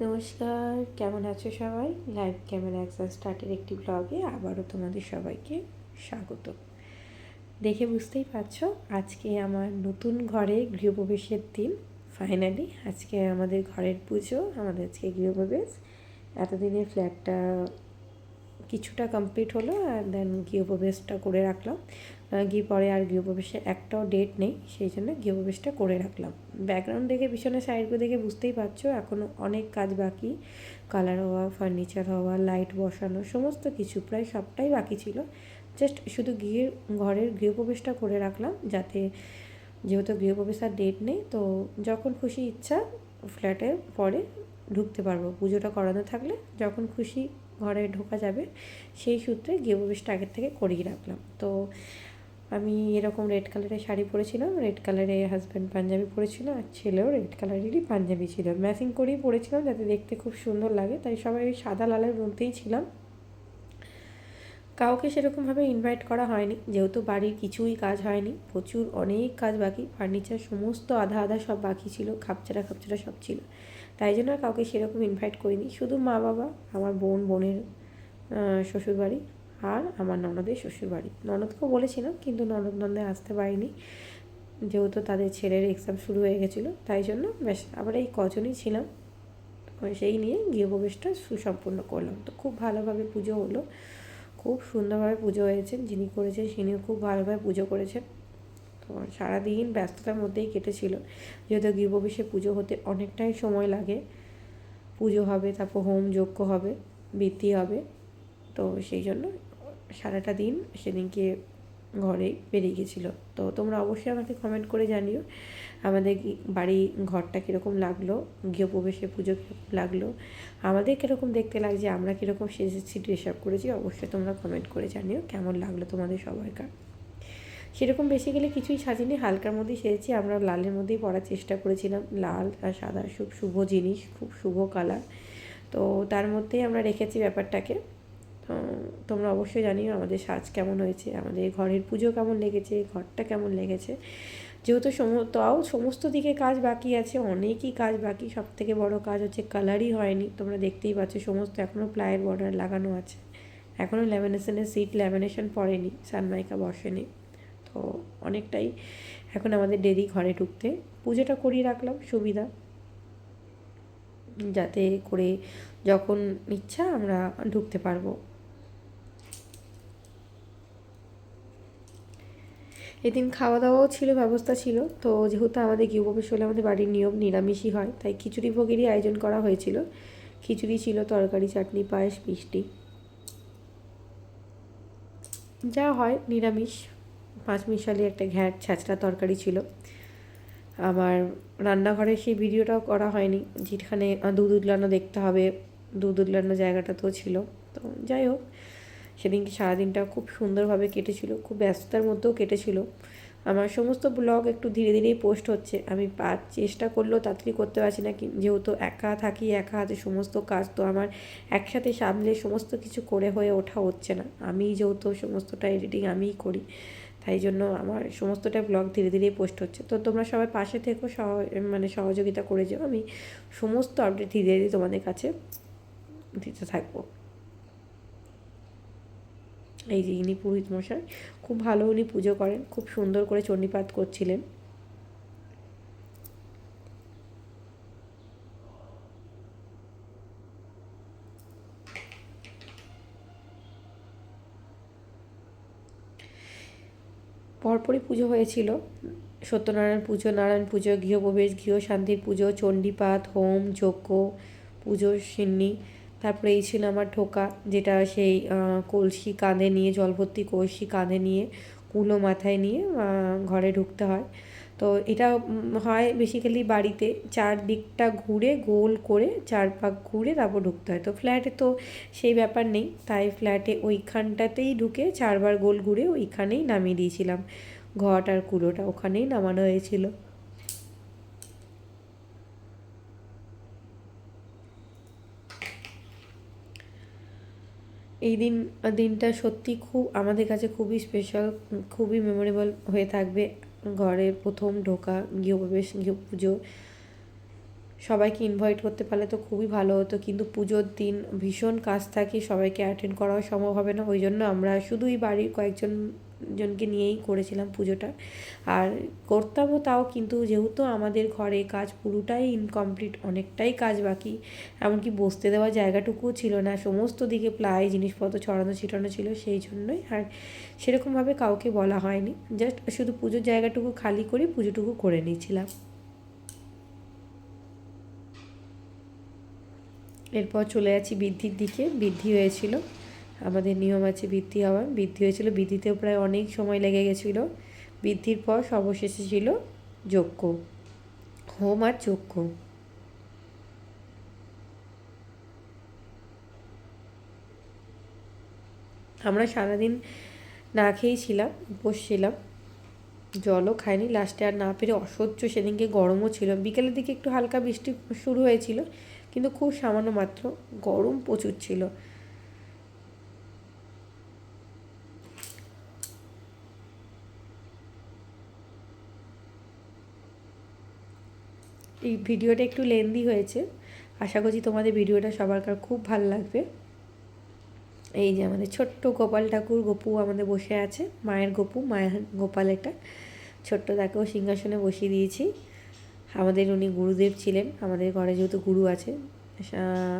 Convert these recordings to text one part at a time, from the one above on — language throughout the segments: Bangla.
নমস্কার, কেমন আছো সবাই? লাইভ ক্যামেরা অ্যাকশন স্টার্টের একটি ব্লগে আবারও তোমাদের সবাইকে স্বাগত। দেখে বুঝতেই পারছ, আজকে আমার নতুন ঘরে গৃহপ্রবেশের দিন। ফাইনালি আজকে আমাদের ঘরের পুজো, আমাদের আজকে গৃহপ্রবেশ। এতদিনের ফ্ল্যাটটা কিছুটা কমপ্লিট হলো আর দেন গৃহপ্রবেশটা করে রাখলাম। গিয়ে পরে আর গৃহপ্রবেশে একটাও ডেট নেই, সেই জন্য গৃহপ্রবেশটা করে রাখলাম। ব্যাকগ্রাউন্ড দেখে, পিছনের সাইডগুলো দেখে বুঝতেই পারছ এখনও অনেক কাজ বাকি। কালার হওয়া ফার্নিচার হওয়া লাইট বসানো, সমস্ত কিছু, প্রায় সবটাই বাকি ছিল। জাস্ট শুধু গিয়ে ঘরের গৃহপ্রবেশটা করে রাখলাম, যাতে যেহেতু গৃহপ্রবেশ আর ডেট নেই, তো যখন খুশি ইচ্ছা ফ্ল্যাটে পরে ঢুকতে পারব। পুজোটা করানো থাকলে যখন খুশি ঘরে ঢোকা যাবে, সেই সূত্রে গৃহপ্রবেশটা আগের থেকে করিয়ে রাখলাম। তো আমি এরকম রেড কালারের শাড়ি পরেছিলাম রেড কালারে হাজব্যান্ড পাঞ্জাবি পরেছিল, আর ছেলেও রেড কালারেরই পাঞ্জাবি ছিল। ম্যাচিং করেই পরেছিলাম যাতে দেখতে খুব সুন্দর লাগে, তাই সবাই ওই সাদা লালের মধ্যেই ছিলাম। কাউকে সেরকমভাবে ইনভাইট করা হয়নি, যেহেতু বাড়ির কিছুই কাজ হয়নি, প্রচুর অনেক কাজ বাকি ফার্নিচার সমস্ত আধা আধা সব বাকি ছিল খাপচারা খাপচারা সব ছিল। তাই জন্য কাউকে সেরকম ইনভাইট করিনি। শুধু মা বাবা, আমার বোন, বোনের শ্বশুরবাড়ি আর আমার ননদের শ্বশুরবাড়ি। ননদকেও বলেছিলাম, কিন্তু ননদ নন্দে আসতে পারিনি। যেহেতু তাদের ছেলের এক্সাম শুরু হয়ে গেছিল, তাই জন্য বেশ আবার এই কজনই ছিলাম। সেই নিয়ে গৃহপ্রবেশটা সুসম্পন্ন করলাম। তো খুব ভালোভাবে পুজো হলো। খুব সুন্দরভাবে পুজো হয়েছে। যিনি করেছেন তিনিও খুব ভালোভাবে পুজো করেছেন। সারাদিন ব্যস্ততার মধ্যেই কেটেছিল। যেহেতু গৃহপ্রবেশে পুজো হতে অনেকটাই সময় লাগে। পুজো হবে, তারপর হোম যজ্ঞ হবে, বৃত্তি হবে। তো সেই জন্য সারাটা দিন সেদিনকে ঘরেই বেরিয়ে গেছিল। তো তোমরা অবশ্যই আমাকে কমেন্ট করে জানিও আমাদের বাড়ি ঘরটা কীরকম লাগল গৃহপ্রবেশে পুজো কীরকম লাগল, আমাদের কীরকম দেখতে লাগছে, আমরা কীরকম সেজেছি ড্রেস আপ করেছি, অবশ্যই তোমরা কমেন্ট করে জানিও কেমন লাগল তোমাদের সবাইকার। সেরকম বেসিক্যালি কিছুই সাজিনি। হালকার মধ্যেই সেরেছি আমরা লালের মধ্যেই পরার চেষ্টা করেছিলাম। লাল আর সাদা খুব শুভ জিনিস, খুব শুভ কালার। তো তার মধ্যেই আমরা রেখেছি ব্যাপারটাকে। তোমরা অবশ্যই জানিও আমাদের সাজ কেমন হয়েছে, আমাদের ঘরের পুজো কেমন লেগেছে, ঘরটা কেমন লেগেছে। যেহেতু সম তাও সমস্ত দিকে কাজ বাকি আছে, অনেকই কাজ বাকি। সব থেকে বড় কাজ হচ্ছে কালারই হয়নি। তোমরা দেখতেই পাচ্ছ সমস্ত এখনও প্লায়ের বর্ডার লাগানো আছে। এখনও ল্যামিনেশনের সিট ল্যামিনেশন পড়েনি, সানমাইকা বসেনি। তো অনেকটাই। এখন আমাদের দেরি ঘরে ঢুকতে। পুজোটা করিয়ে রাখলাম, সুবিধা। যাতে করে যখন ইচ্ছা আমরা ঢুকতে পারব। এদিন খাওয়া দাওয়াও ছিল, ব্যবস্থা ছিল। তো যেহেতু আমাদের গৃহপ্রবেশ হলে আমাদের বাড়ির নিয়ম নিরামিষই হয়, তাই খিচুড়ি ভোগেরই আয়োজন করা হয়েছিল। খিচুড়ি ছিল, তরকারি, চাটনি, পায়েস, মিষ্টি। যা হয় নিরামিষ। পাঁচ মিশালি একটা ঘ্যাট, ছাঁচড়া তরকারি ছিল। আমার রান্নাঘরে সেই ভিডিওটাও করা হয়নি, যেখানে দুধ উদলানো দেখতে হবে, দুধ উদলানো জায়গাটা তো ছিল। তো যাই হোক, সেদিনকে সারাদিনটা খুব সুন্দরভাবে কেটেছিল, খুব ব্যস্ততার মধ্যেও কেটেছিল। আমার সমস্ত ব্লগ একটু ধীরে ধীরেই পোস্ট হচ্ছে। আমি পার, চেষ্টা করলেও তাড়াতাড়ি করতে পারছি না যেহেতু একা থাকি, একা হাতে সমস্ত কাজ, তো আমার একসাথে সামলে সমস্ত কিছু করে হয়ে ওঠা হচ্ছে না। আমি যেহেতু সমস্তটা এডিটিং আমিই করি। তাই জন্য আমার সমস্তটা ব্লগ ধীরে ধীরে পোস্ট হচ্ছে। তো তোমরা সবাই পাশে থেকো, সহ মানে সহযোগিতা করে যাও। আমি সমস্ত আপডেট ধীরে ধীরে তোমাদের কাছে দিতে থাকব। এই যে ইনি পুরোহিত মশাই, খুব ভালো উনি পুজো করেন, খুব সুন্দর করে চণ্ডীপাঠ করছিলেন। পরপরই পুজো হয়েছিল। সত্যনারায়ণ পুজো, নারায়ণ পুজো, গৃহপ্রবেশ গৃহ শান্তির পুজো চণ্ডীপাত হোম, যজ্ঞ, পুজো, সিন্নি। তারপরে এই ছিল আমার ঠোকা যেটা সেই কলসি কাঁধে নিয়ে, জলভর্তি কলসি কাঁধে নিয়ে, কুলো মাথায় নিয়ে ঘরে ঢুকতে হয়। তো এটা হয় বেসিক্যালি বাড়িতে চারদিকটা ঘুরে গোল করে চার পাক ঘুরে তারপর ঢুকতে হয়। তো ফ্ল্যাটে তো সেই ব্যাপার নেই, তাই ফ্ল্যাটে ওইখানটাতেই ঢুকে চারবার গোল ঘুরে ওইখানেই নামিয়ে দিয়েছিলাম। ঘট আর কুলোটা ওখানেই নামানো হয়েছিল। এই দিন, দিনটা সত্যি খুব, আমাদের কাছে খুবই স্পেশাল খুবই মেমোরেবল হয়ে থাকবে। ঘরের প্রথম ঢোকা, গৃহপ্রবেশ গৃহ পুজো সবাইকে ইনভাইট করতে পারলে তো খুবই ভালো হতো। কিন্তু পুজোর দিন ভীষণ কাজ থাকে, সবাইকে অ্যাটেন্ড করাও সম্ভব হবে না। ওই জন্য আমরা শুধুই বাড়ির কয়েকজন জনকে নিয়েই করেছিলাম পুজোটা। আর করতামও তাও কিন্তু যেহেতু আমাদের ঘরে কাজ পুরোটাই ইনকমপ্লিট অনেকটাই কাজ বাকি, এমনকি বসতে দেওয়া জায়গাটুকুও ছিল না, সমস্ত দিকে প্লাই, জিনিসপত্র ছড়ানো, ছিটানো ছিল সেই জন্যই, আর সেরকমভাবে কাউকে বলা হয়নি। জাস্ট শুধু পুজোর জায়গাটুকু খালি করে পুজোটুকু করে নিয়েছিলাম। এরপর চলে যাচ্ছি বৃদ্ধির দিকে। বৃদ্ধি হয়েছিল। আমাদের নিয়ম আছে বৃদ্ধি হওয়ার। বৃদ্ধি হয়েছিল বৃদ্ধিতেও প্রায় অনেক সময় লেগে গেছিল। বৃদ্ধির পর সর্বশেষে ছিল যজ্ঞ। হোম আর যজ্ঞ। আমরা সারাদিন না খেয়েই ছিলাম, উপোস ছিলাম। জলও খাইনি। লাস্টে আর না পেরে অসহ্য সেদিনকে গরমও ছিল। বিকেলের দিকে একটু হালকা বৃষ্টি শুরু হয়েছিল, কিন্তু খুব সামান্য মাত্র গরম প্রচুর ছিল। এই ভিডিওটা একটু লেন্দি হয়েছে। আশা করছি তোমাদের ভিডিওটা সবার খুব ভালো লাগবে। এই যে আমাদের ছোট্ট গোপাল ঠাকুর, গোপু আমাদের বসে আছে, মায়ের গোপু, মায়ের গোপাল এটা ছোট্ট তাকেও সিংহাসনে বসিয়ে দিয়েছি। আমাদের উনি গুরুদেব ছিলেন, আমাদের ঘরে যেহেতু গুরু আছে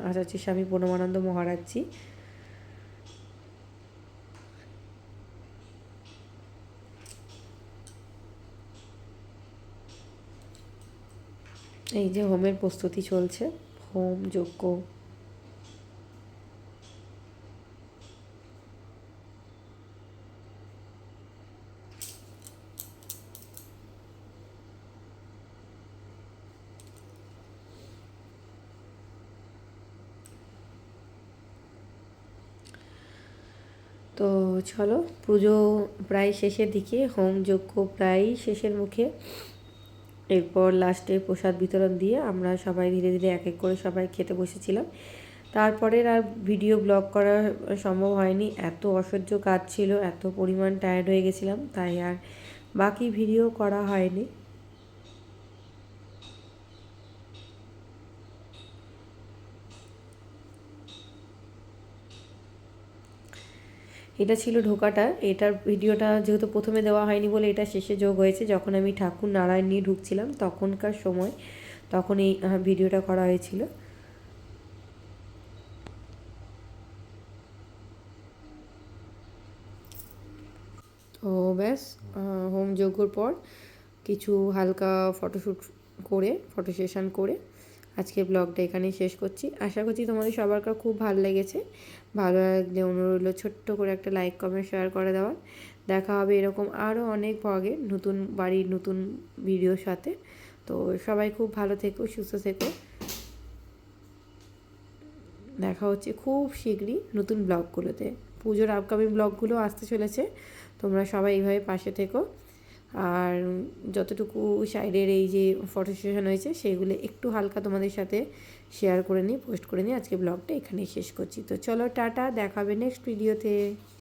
আচার্য স্বামী পূর্ণমানন্দ মহারাজজি। এই যে হোমের প্রস্তুতি চলছে, হোম, যজ্ঞ। তো চলো, পুজো প্রায় শেষের দিকে, হোম, যজ্ঞ প্রায় শেষের মুখে। এরপর লাস্টে প্রসাদ বিতরণ দিয়ে আমরা সবাই ধীরে ধীরে এক এক করে সবাই খেতে বসেছিলাম। তারপরের আর ভিডিও ব্লগ করা সম্ভব হয়নি। এত অসহ্য কাজ ছিল, এত পরিমাণ টায়ার্ড হয়ে গেছিলাম, তাই আর বাকি ভিডিও করা হয়নি। এটা ছিল ঢোকাটা। এটার ভিডিওটা যেহেতু প্রথমে দেওয়া হয়নি বলে এটা শেষে যোগ হয়েছে, যখন আমি ঠাকুর নারায়ণ নিয়ে ঢুকছিলাম তখনকার সময় তখন এই ভিডিওটা করা হয়েছিল। তো ব্যাস হোম যজ্ঞর পর কিছু হালকা ফটোশ্যুট করে ফটো সেশন করে আজকে ব্লগটা এখানেই শেষ করছি। আশা করছি তোমাদের সবার খুব ভালো লেগেছে। ভালো লাগলে অনুরোধ ছোট্ট করে একটা লাইক কমেন্ট শেয়ার করে দেওয়ার। দেখা হবে এরকম আরও অনেক ভাগে নতুন বাড়ির নতুন ভিডিওর সাথে। তো সবাই খুব ভালো থেকো, সুস্থ থেকো। দেখা হচ্ছে খুব শীঘ্রই নতুন ব্লগগুলোতে পুজোর আপকামিং ব্লগগুলো আসতে চলেছে। তোমরা সবাই এইভাবে পাশে থেকো। আর যতটুকু সাইডের এই যে ফটো সেশন হয়েছে, সেইগুলো একটু হালকা তোমাদের সাথে শেয়ার করে নিই পোস্ট করে নিই। আজকে ব্লগটা এখানেই শেষ করছি। তো চলো টাটা দেখাবে নেক্সট ভিডিওতে